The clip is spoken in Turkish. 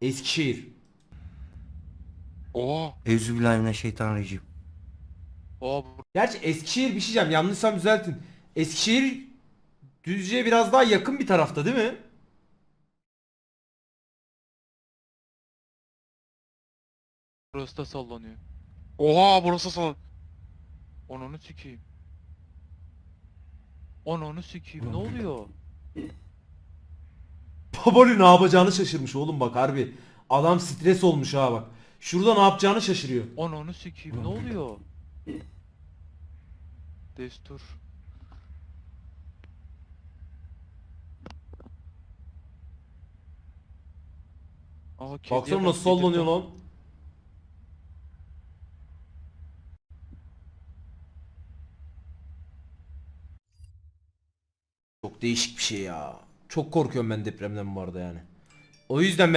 Eskişehir. Oha. Euzubillahimineşşeytanirracim. Oha Gerçi Eskişehir bir şey diyeceğim. Yanlışsam düzeltin. Eskişehir Düzce'ye biraz daha yakın bir tarafta değil mi? burası da sallanıyor. Oha burası sallan. Onunu sikeyim. Onunu sikeyim ne oluyor? Baboli ne yapacağını şaşırmış oğlum bak harbi. Adam stres olmuş ha bak. Şurada ne yapacağını şaşırıyor. Onunu sikeyim ne oluyor? Destur. Aa, kediye Baksana bak, nasıl kedi sallanıyor lan. Çok değişik bir şey ya. Çok korkuyorum ben depremden bu arada yani. O yüzden ben